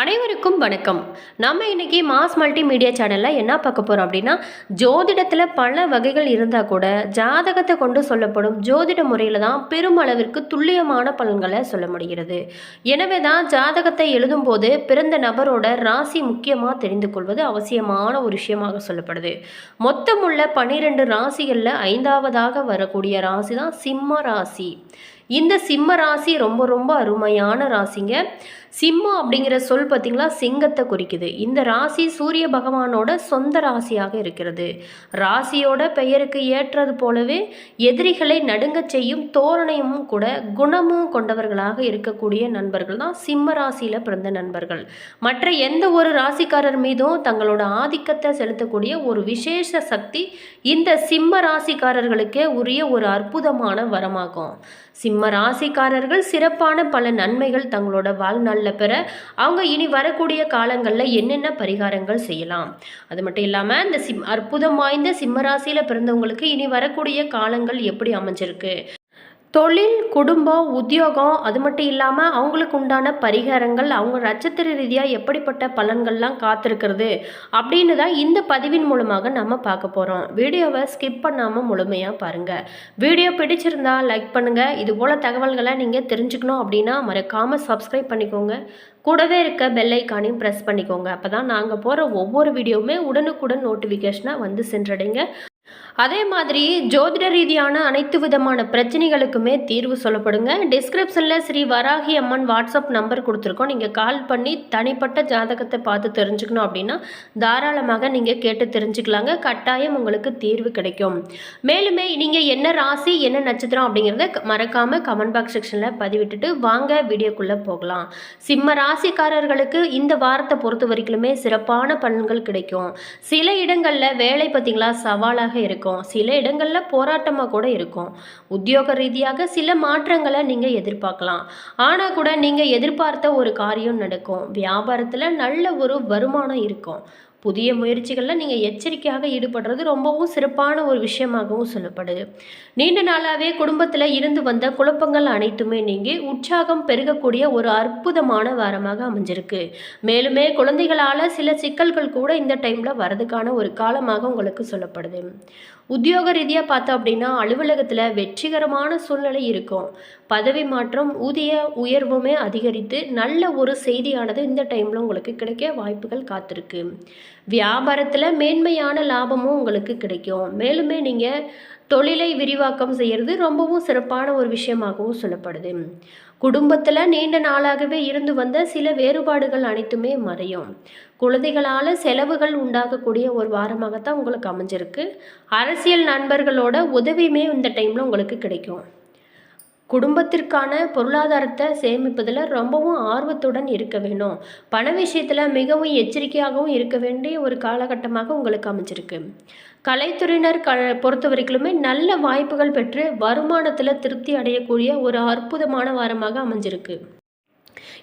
அனைவருக்கும் வணக்கம். நம்ம இன்னைக்கு மாஸ் மல்டி மீடியா சேனலில் என்ன பார்க்க போகிறோம் அப்படின்னா ஜோதிடத்தில் பல வகைகள் இருந்தால் கூட ஜாதகத்தை கொண்டு சொல்லப்படும் ஜோதிட முறையில் தான் பெருமளவிற்கு துல்லியமான பலன்களை சொல்ல முடிகிறது. எனவே தான் ஜாதகத்தை எழுதும்போது பிறந்த நபரோட ராசி முக்கியமாக தெரிந்து கொள்வது அவசியமான ஒரு விஷயமாக சொல்லப்படுது. மொத்தமுள்ள பன்னிரெண்டு ராசிகளில் ஐந்தாவதாக வரக்கூடிய ராசி தான் சிம்ம ராசி. இந்த சிம்ம ராசி ரொம்ப ரொம்ப அருமையான ராசிங்க. சிம்மம் அப்படிங்கிற சொல் பார்த்திங்களா சிங்கத்தை குறிக்குது. இந்த ராசி சூரிய பகவானோட சொந்த ராசியாக இருக்கிறது. ராசியோட பெயருக்கு ஏற்றது போலவே எதிரிகளை நடுங்கச் செய்யும் தோரணையும் கூட குணமும் கொண்டவர்களாக இருக்கக்கூடிய நண்பர்கள் தான் சிம்ம ராசியில் பிறந்த நண்பர்கள். மற்ற எந்த ஒரு ராசிக்காரர் மீதும் தங்களோட ஆதிக்கத்தை செலுத்தக்கூடிய ஒரு விசேஷ சக்தி இந்த சிம்ம ராசிக்காரர்களுக்கே உரிய ஒரு அற்புதமான வரமாகும். சிம்ம ராசிக்காரர்கள் சிறப்பான பல நன்மைகள் தங்களோட வாழ்நாளில் பெற அவங்க இனி வரக்கூடிய காலங்களில் என்னென்ன பரிகாரங்கள் செய்யலாம். அது மட்டும் இல்லாமல் இந்த சிம் அற்புதம் வாய்ந்த சிம்ம ராசியில் பிறந்தவங்களுக்கு இனி வரக்கூடிய காலங்கள் எப்படி அமைஞ்சிருக்கு? தொழில் குடும்பம் உத்தியோகம் அது மட்டும் இல்லாமல் அவங்களுக்கு உண்டான பரிகாரங்கள் அவங்க நட்சத்திர ரீதியாக எப்படிப்பட்ட பலன்கள்லாம் காத்திருக்கிறது அப்படின்னு தான் இந்த பதிவின் மூலமாக நம்ம பார்க்க போகிறோம் வீடியோவை ஸ்கிப் பண்ணாமல் முழுமையாக பாருங்கள் வீடியோ பிடிச்சிருந்தா லைக் பண்ணுங்கள் இது போல் தகவல்களை நீங்கள் தெரிஞ்சுக்கணும் அப்படின்னா மறக்காமல் சப்ஸ்கிரைப் பண்ணிக்கோங்க. கூடவே இருக்க பெல்லைக்கானையும் ப்ரெஸ் பண்ணிக்கோங்க. அப்போ தான் நாங்கள் போகிற ஒவ்வொரு வீடியோவுமே உடனுக்குடன் நோட்டிஃபிகேஷனாக வந்து சென்றடைங்க. அதே மாதிரி ஜோதிட ரீதியான அனைத்து விதமான பிரச்சனைகளுக்குமே தீர்வு சொல்லப்படுங்க. டிஸ்கிரிப்ஷனில் ஸ்ரீ வராகி அம்மன் வாட்ஸ்அப் நம்பர் கொடுத்துருக்கோம். நீங்கள் கால் பண்ணி தனிப்பட்ட ஜாதகத்தை பார்த்து தெரிஞ்சுக்கணும் அப்படின்னா தாராளமாக நீங்கள் கேட்டு தெரிஞ்சுக்கலாங்க. கட்டாயம் உங்களுக்கு தீர்வு கிடைக்கும். மேலுமே நீங்கள் என்ன ராசி என்ன நட்சத்திரம் அப்படிங்கிறத மறக்காமல் கமெண்ட் பாக்ஸ் செக்ஷனில் பதிவிட்டுட்டு வாங்க வீடியோக்குள்ளே போகலாம். சிம்ம ராசிக்காரர்களுக்கு இந்த வாரத்தை பொறுத்த வரைக்குமே சிறப்பான பலன்கள் கிடைக்கும். சில இடங்களில் வேலை பார்த்தீங்களா? சவாலாக இருக்கும். சில இடங்களில் போராட்டமாக கூட இருக்கும். உத்தியோக ரீதியாக சில மாற்றங்களை நீங்கள் எதிர்பார்க்கலாம். ஆனால் கூட நீங்கள் எதிர்பார்த்த ஒரு காரியம் நடக்கும். வியாபாரத்தில் நல்ல ஒரு வருமானம் இருக்கும். புதிய முயற்சிகளில் நீங்கள் எச்சரிக்கையாக ஈடுபடுறது ரொம்பவும் சிறப்பான ஒரு விஷயமாகவும் சொல்லப்படுது. நீண்ட நாளாகவே குடும்பத்தில் இருந்து வந்த குழப்பங்கள் அனைத்துமே நீங்கி உற்சாகம் பெருகக்கூடிய ஒரு அற்புதமான வாரமாக அமைஞ்சிருக்கு. மேலுமே குழந்தைகளால் சில சிக்கல்கள் கூட இந்த டைமில் வரதுக்கான ஒரு காலமாக உங்களுக்கு சொல்லப்படுது. உத்தியோக ரீதியாக பார்த்தோம் அப்படின்னா அலுவலகத்தில் வெற்றிகரமான சூழ்நிலை இருக்கும். பதவி மாற்றம் ஊதிய உயர்வுமே அதிகரித்து நல்ல ஒரு செய்தியானது இந்த டைமில் உங்களுக்கு கிடைக்க வாய்ப்புகள் காத்திருக்கு. வியாபாரத்தில் மேன்மையான லாபமும் உங்களுக்கு கிடைக்கும். மேலுமே நீங்கள் தொழிலை விரிவாக்கம் செய்கிறது ரொம்பவும் சிறப்பான ஒரு விஷயமாகவும் சொல்லப்படுது. குடும்பத்தில் நீண்ட நாளாகவே இருந்து வந்த சில வேறுபாடுகள் அனைத்துமே மறையும். குழந்தைகளால் செலவுகள் உண்டாகக்கூடிய ஒரு வாரமாகத்தான் உங்களுக்கு அமைஞ்சிருக்கு. அரசியல் நண்பர்களோட உதவியுமே இந்த டைமில் உங்களுக்கு கிடைக்கும். குடும்பத்திற்கான பொருளாதாரத்தை சேமிப்பதில் ரொம்பவும் ஆர்வத்துடன் இருக்க வேணும் பண விஷயத்தில் மிகவும் எச்சரிக்கையாகவும் இருக்க வேண்டிய ஒரு காலகட்டமாக உங்களுக்கு அமைஞ்சிருக்கு. கலைத்துறையினர் க பொறுத்த வரைக்குமே நல்ல வாய்ப்புகள் பெற்று வருமானத்தில் திருப்தி அடையக்கூடிய ஒரு அற்புதமான வாரமாக அமைஞ்சிருக்கு.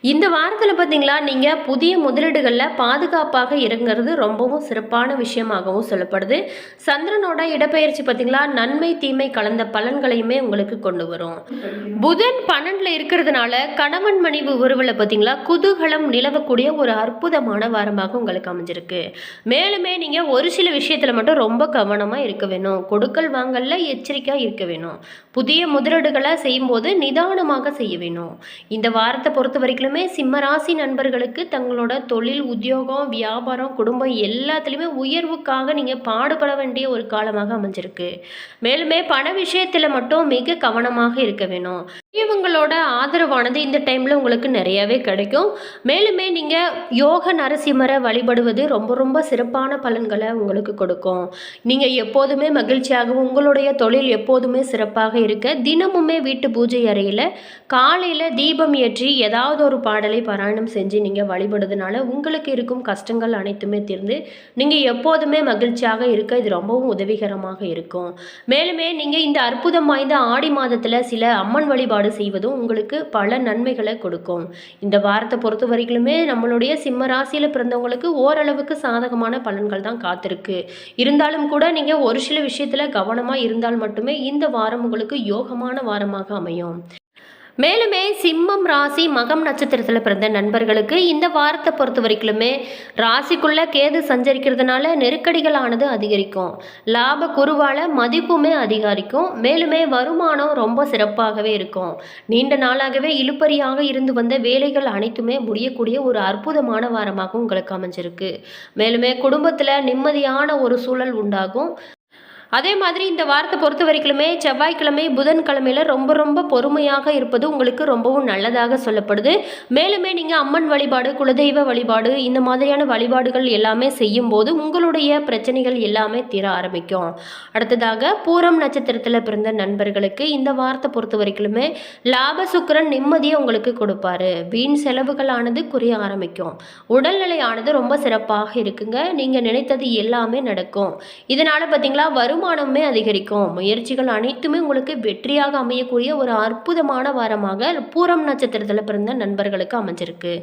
இந்த வாரத்தில் பார்த்தீங்களா நீங்கள் புதிய முதலீடுகளில் பாதுகாப்பாக இறங்குறது ரொம்பவும் சிறப்பான விஷயமாகவும் சொல்லப்படுது. சந்திரனோட இடப்பெயர்ச்சி பார்த்தீங்களா நன்மை தீமை கலந்த பலன்களையுமே உங்களுக்கு கொண்டு வரும். புதன் பன்னெண்டில் இருக்கிறதுனால கணவன் மனைவி உறவில் பார்த்தீங்களா குதூகலம் நிலவக்கூடிய ஒரு அற்புதமான வாரமாக உங்களுக்கு அமைஞ்சிருக்கு. மேலுமே நீங்கள் ஒரு சில விஷயத்தில் மட்டும் ரொம்ப கவனமாக இருக்க வேணும். கொடுக்கல் வாங்கல்ல எச்சரிக்கையாக இருக்க வேணும். புதிய முதலீடுகளை செய்யும்போது நிதானமாக செய்ய வேணும். இந்த வாரத்தை பொறுத்த வரைக்கும் சிம்ம சிம்மராசி நண்பர்களுக்கு தங்களோட தொழில் உத்தியோகம் வியாபாரம் குடும்பம் எல்லாத்துலேயுமே உயர்வுக்காக நீங்கள் பாடுபட வேண்டிய ஒரு காலமாக அமைஞ்சிருக்கு. மேலுமே பண விஷயத்தில் மட்டும் மிக கவனமாக இருக்க வேணும். இவங்களோட ஆதரவானது இந்த டைமில் உங்களுக்கு நிறையவே கிடைக்கும். மேலுமே நீங்கள் யோக நரசிம்மரை வழிபடுவது ரொம்ப ரொம்ப சிறப்பான பலன்களை உங்களுக்கு கொடுக்கும். நீங்கள் எப்போதுமே மகிழ்ச்சியாகவும் உங்களுடைய தொழில் எப்போதுமே சிறப்பாக இருக்க தினமுமே வீட்டு பூஜை அறையில் காலையில் தீபம் ஏற்றி ஏதாவது ஒரு பாடலை பாராயணம் செஞ்சு நீங்கள் வழிபடுறதுனால உங்களுக்கு இருக்கும் கஷ்டங்கள் அனைத்துமே தீர்ந்து நீங்கள் எப்போதுமே மகிழ்ச்சியாக இருக்க இது ரொம்பவும் உதவிகரமாக இருக்கும். மேலுமே நீங்கள் இந்த அற்புதம் வாய்ந்த ஆடி மாதத்தில் சில அம்மன் வழிபாடு செய்வதும் உங்களுக்கு பல நன்மைகளை கொடுக்கும். இந்த வாரத்தை பொறுத்த வரைக்குமே நம்மளுடைய சிம்ம ராசியில் பிறந்தவங்களுக்கு ஓரளவுக்கு சாதகமான பலன்கள் தான் காத்திருக்கு. இருந்தாலும் கூட நீங்கள் ஒரு சில விஷயத்தில் கவனமாக இருந்தால் மட்டுமே இந்த வாரம் உங்களுக்கு யோகமான வாரமாக அமையும். மேலுமே சிம்மம் ராசி மகம் நட்சத்திரத்தில் பிறந்த நண்பர்களுக்கு இந்த வாரத்தை பொறுத்த வரைக்குமே ராசிக்குள்ள கேது சஞ்சரிக்கிறதுனால நெருக்கடிகளானது அதிகரிக்கும். லாப குருவால மதிப்புமே அதிகரிக்கும். மேலுமே வருமானம் ரொம்ப சிறப்பாகவே இருக்கும். நீண்ட நாளாகவே இழுப்பறியாக இருந்து வந்த வேலைகள் அனைத்துமே முடியக்கூடிய ஒரு அற்புதமான வாரமாக உங்களுக்கு அமைஞ்சிருக்கு. மேலுமே குடும்பத்தில் நிம்மதியான ஒரு சூழல் உண்டாகும். அதே மாதிரி இந்த வாரத்தை பொறுத்த வரைக்குமே செவ்வாய்க்கிழமை புதன்கிழமையில் ரொம்ப ரொம்ப பொறுமையாக இருப்பது உங்களுக்கு ரொம்பவும் நல்லதாக சொல்லப்படுது. மேலுமே நீங்கள் அம்மன் வழிபாடு குலதெய்வ வழிபாடு இந்த மாதிரியான வழிபாடுகள் எல்லாமே செய்யும் போது உங்களுடைய பிரச்சனைகள் எல்லாமே தீர ஆரம்பிக்கும். அடுத்ததாக பூரம் நட்சத்திரத்தில் பிறந்த நண்பர்களுக்கு இந்த வாரத்தை பொறுத்த வரைக்குமே லாப சுக்கரன் நிம்மதியை உங்களுக்கு கொடுப்பாரு. வீண் செலவுகளானது குறைய ஆரம்பிக்கும். உடல்நிலையானது ரொம்ப சிறப்பாக இருக்குங்க. நீங்கள் நினைத்தது எல்லாமே நடக்கும். இதனால் பார்த்தீங்களா வரும் வருமானமே அதிகரிக்கும். முயற்சிகள் அனைத்துமே உங்களுக்கு வெற்றியாக அமையக்கூடிய ஒரு அற்புதமான வாரமாக பூரம் நட்சத்திரத்தில் பிறந்த நண்பர்களுக்கு அமைஞ்சிருக்கு.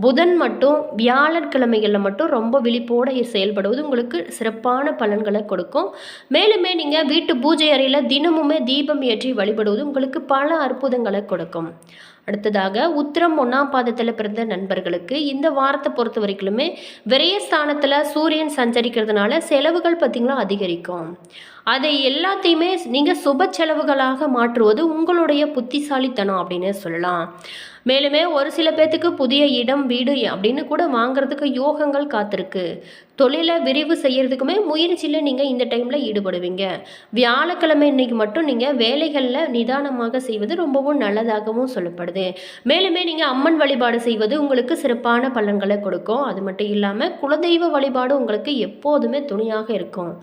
புதன் மட்டும் வியாழக்கிழமைகளில் மட்டும் ரொம்ப விழிப்போடு செயல்படுவது உங்களுக்கு சிறப்பான பலன்களை கொடுக்கும். மேலுமே நீங்கள் வீட்டு பூஜை அறையில் தினமுமே தீபம் ஏற்றி வழிபடுவது உங்களுக்கு பல அற்புதங்களை கொடுக்கும். அடுத்ததாக உத்திரம் ஒன்றாம் பாதத்தில் பிறந்த நண்பர்களுக்கு இந்த வாரத்தை பொறுத்த வரைக்குமே விரயஸ்தானத்தில் சூரியன் சஞ்சரிக்கிறதுனால செலவுகள் பார்த்திங்கன்னா அதிகரிக்கும். அதை எல்லாத்தையுமே நீங்கள் சுப செலவுகளாக மாற்றுவது உங்களுடைய புத்திசாலித்தனம் அப்படின்னு சொல்லலாம். மேலுமே ஒரு சில பேர்த்துக்கு புதிய இடம் வீடு அப்படின்னு கூட வாங்குறதுக்கு யோகங்கள் காத்திருக்கு. தொழிலை விரிவு செய்கிறதுக்குமே முயற்சியில் நீங்கள் இந்த டைமில் ஈடுபடுவீங்க. வியாழக்கிழமை இன்னைக்கு மட்டும் நீங்கள் வேலைகளில் நிதானமாக செய்வது ரொம்பவும் நல்லதாகவும் சொல்லப்படுது. மேலுமே நீங்கள் அம்மன் வழிபாடு செய்வது உங்களுக்கு சிறப்பான பலன்களை கொடுக்கும். அது மட்டும் இல்லாமல் குலதெய்வ வழிபாடு உங்களுக்கு எப்போதுமே துணையாக இருக்கும்.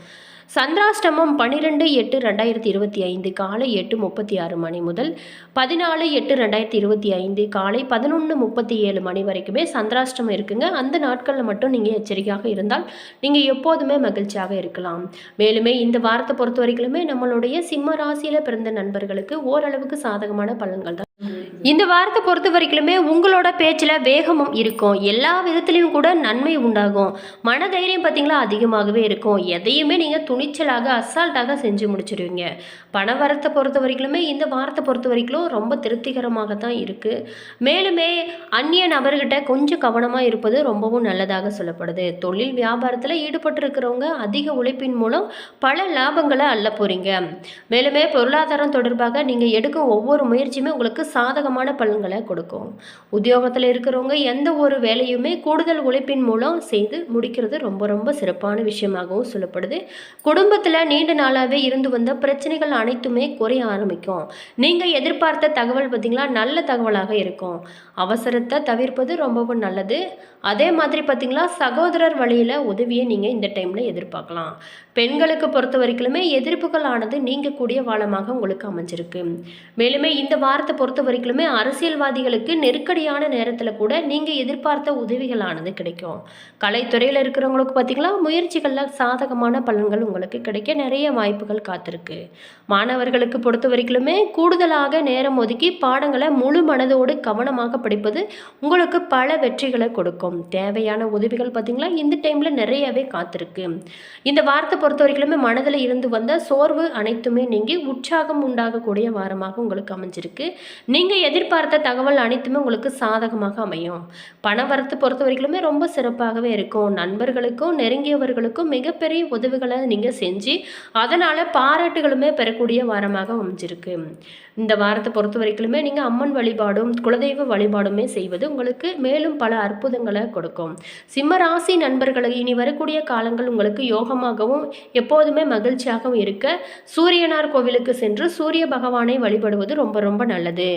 சந்திராஷ்டமம் பன்னிரெண்டு எட்டு ரெண்டாயிரத்தி இருபத்தி ஐந்து காலை எட்டு முப்பத்தி ஆறு மணி முதல் பதினாலு எட்டு ரெண்டாயிரத்தி இருபத்தி ஐந்து காலை பதினொன்று முப்பத்தி ஏழு மணி வரைக்குமே சந்திராஷ்டமம் இருக்குங்க. அந்த நாட்களில் மட்டும் நீங்கள் எச்சரிக்கையாக இருந்தால் நீங்கள் எப்போதுமே மகிழ்ச்சியாக இருக்கலாம். மேலுமே இந்த வாரத்தை பொறுத்த வரைக்குமே நம்மளுடைய சிம்ம ராசியில் பிறந்த நண்பர்களுக்கு ஓரளவுக்கு சாதகமான பலன்கள் தான் இந்த வாரத்தை பொறுத்த வரைக்குமே உங்களோட பேச்சில் வேகமும் இருக்கும். எல்லா விதத்துலேயும் கூட நன்மை உண்டாகும். மன தைரியம் பார்த்தீங்களா அதிகமாகவே இருக்கும். எதையுமே நீங்கள் துணிச்சலாக அசால்ட்டாக செஞ்சு முடிச்சிடுவீங்க பண வரத்தை பொறுத்த வரைக்குமே இந்த வாரத்தை பொறுத்த வரைக்கும் ரொம்ப திருப்திகரமாக தான் இருக்குது மேலுமே அந்நிய நபர்கிட்ட கொஞ்சம் கவனமாக இருப்பது ரொம்பவும் நல்லதாக சொல்லப்படுது. தொழில் வியாபாரத்தில் ஈடுபட்டிருக்கிறவங்க அதிக உழைப்பின் மூலம் பல லாபங்களை அள்ள போகிறீங்க மேலுமே பொருளாதாரம் தொடர்பாக நீங்கள் எடுக்கும் ஒவ்வொரு முயற்சியுமே உங்களுக்கு சாதகமான பலன்களை கொடுக்கும். உத்தியோகத்தில் இருக்கிறவங்க எந்த ஒரு வேலையுமே கூடுதல் உழைப்பின் மூலம் செய்து முடிக்கிறது ரொம்ப ரொம்ப சிறப்பான விஷயமாகவும் சொல்லப்படுது. குடும்பத்தில் நீண்ட நாளாகவே இருந்து வந்த பிரச்சனைகள் அனைத்துமே குறைய ஆரம்பிக்கும். நீங்கள் எதிர்பார்த்த தகவல் பார்த்திங்களா நல்ல தகவலாக இருக்கும். அவசரத்தை தவிர்ப்பது ரொம்பவும் நல்லது. அதே மாதிரி பார்த்திங்களா சகோதரர் வழியில் உதவியை நீங்கள் இந்த டைமில் எதிர்பார்க்கலாம். பெண்களுக்கு பொறுத்த வரைக்குமே எதிர்ப்புகள் ஆனது நீங்கக்கூடிய வாழமாக உங்களுக்கு அமைஞ்சிருக்கு. மேலுமே இந்த வாரத்தை பொறுத்த வரைக்குமே அரசியல்வாதிகளுக்கு நெருக்கடியான நேரத்தில் கூட நீங்கள் எதிர்பார்த்த உதவிகளானது கிடைக்கும். கலைத்துறையில் இருக்கிறவங்களுக்கு பார்த்திங்களா முயற்சிகளில் சாதகமான பலன்கள் உங்களுக்கு கிடைக்க நிறைய வாய்ப்புகள் காத்திருக்கு. மாணவர்களுக்கு பொறுத்த வரைக்குமே கூடுதலாக நேரம் ஒதுக்கி பாடங்களை முழு மனதோடு கவனமாக படிப்பது உங்களுக்கு பல வெற்றிகளை கொடுக்கும். தேவையான உதவிகள் பார்த்திங்களா? இந்த டைமில் நிறையவே காத்திருக்கு. இந்த வாரத்தை பொறுத்த வரைக்குமே மனதில் இருந்து வந்த சோர்வு அனைத்துமே நீங்கி உற்சாகம் உண்டாகக்கூடிய வாரமாக உங்களுக்கு அமைஞ்சிருக்கு. நீங்கள் எதிர்பார்த்த தகவல் அனைத்துமே உங்களுக்கு சாதகமாக அமையும். பண வரத்து பொறுத்த வரைக்குமே ரொம்ப சிறப்பாகவே இருக்கும். நண்பர்களுக்கும் நெருங்கியவர்களுக்கும் மிகப்பெரிய உதவிகளை நீங்கள் செஞ்சு அதனால் பாராட்டுகளுமே பெறக்கூடிய வாரமாக அமைஞ்சிருக்கு. இந்த வாரத்தை பொறுத்த வரைக்குமே நீங்கள் அம்மன் வழிபாடும் குலதெய்வ வழிபாடுமே செய்வது உங்களுக்கு மேலும் பல அற்புதங்களை கொடுக்கும். சிம்ம ராசி நண்பர்களை இனி வரக்கூடிய காலங்கள் உங்களுக்கு யோகமாகவும் எப்போதுமே மகிழ்ச்சியாகவும் இருக்க சூரியனார் கோவிலுக்கு சென்று சூரிய பகவானை வழிபடுவது ரொம்ப ரொம்ப நல்லது.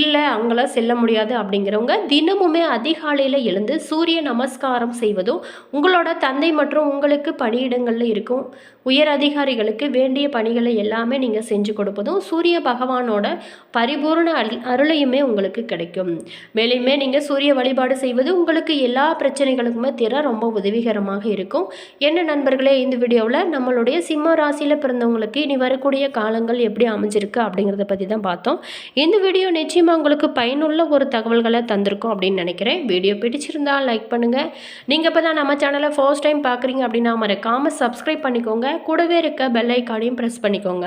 இல்லை அவங்களாம் செல்ல முடியாது அப்படிங்கிறவங்க தினமுமே அதிகாலையில் எழுந்து சூரிய நமஸ்காரம் செய்வதும் உங்களோட தந்தை மற்றும் உங்களுக்கு பணியிடங்களில் இருக்கும் உயர் அதிகாரிகளுக்கு வேண்டிய பணிகளை எல்லாமே நீங்கள் நீங்கள் செஞ்சு கொடுப்பதும் சூரிய பகவானோட பரிபூர்ண அருளையுமே உங்களுக்கு கிடைக்கும். மேலுமே நீங்கள் சூரிய வழிபாடு செய்வது உங்களுக்கு எல்லா பிரச்சனைகளுக்குமே தீர ரொம்ப உதவிகரமாக இருக்கும். என்ன நண்பர்களே இந்த வீடியோவில் நம்மளுடைய சிம்ம ராசியில் பிறந்தவங்களுக்கு இனி வரக்கூடிய காலங்கள் எப்படி அமைஞ்சிருக்கு அப்படிங்கிறத பற்றி தான் பார்த்தோம். இந்த வீடியோ நிச்சயமாக உங்களுக்கு பயனுள்ள ஒரு தகவல்களை தந்திருக்கும் அப்படின்னு நினைக்கிறேன். வீடியோ பிடிச்சிருந்தால் லைக் பண்ணுங்கள் நீங்கள் இப்போ தான் நம்ம சேனலை ஃபர்ஸ்ட் டைம் பார்க்குறீங்க அப்படின்னா மறக்காமல் சப்ஸ்கிரைப் பண்ணிக்கோங்க. கூடவே இருக்க பெல் ஐக்கானையும் ப்ரெஸ் பண்ணிக்கோங்க.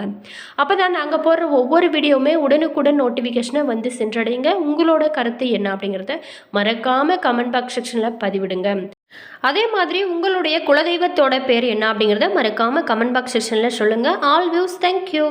அப்போ தான் நாங்கள் போடுற ஒவ்வொரு வீடியோவுமே உடனுக்குடன் நோட்டிஃபிகேஷனை வந்து சென்றடைங்க உங்களோட கருத்து என்ன அப்படிங்கிறத மறக்காமல் கமெண்ட் பாக்ஸ் செக்ஷனில் பதிவிடுங்க. அதே மாதிரி உங்களுடைய குலதெய்வத்தோட பேர் என்ன அப்படிங்கிறத மறக்காமல் கமெண்ட் பாக்ஸ் செக்ஷனில் சொல்லுங்கள் ஆல் வியூஸ் தேங்க்யூ